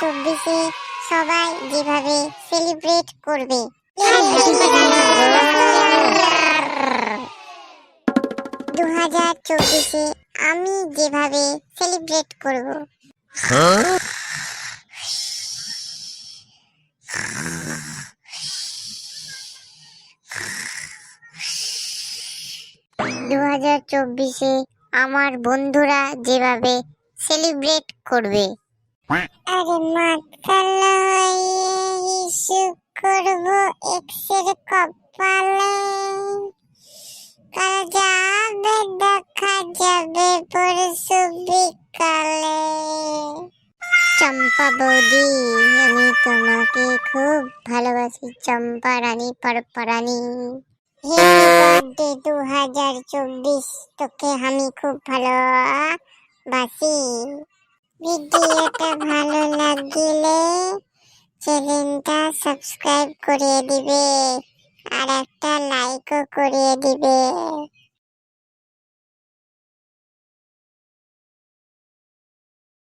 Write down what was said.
চব্বিশে সবাই যেভাবে সেলিব্রেট করবে। দু হাজার চব্বিশে আমি যেভাবে সেলিব্রেট করব। দু হাজার চব্বিশে আমার বন্ধুরা যেভাবে সেলিব্রেট করবে। আরে মাতালা ইস্যু করব এক্সের কপালে। কাল যাবে, দেখা যাবে পরশু বিকালে চম্পা বৌদি, আমি তোমাকে খুব ভালোবাসি, চম্পা রানী পরপরানি বার্থডে দু হাজার চব্বিশ, তোকে আমি খুব ভালোবাসি। ভিডিওটা ভালো লাগলে চ্যানেলটা সাবস্ক্রাইব করে দিবে আর একটা লাইকও করে দিবে।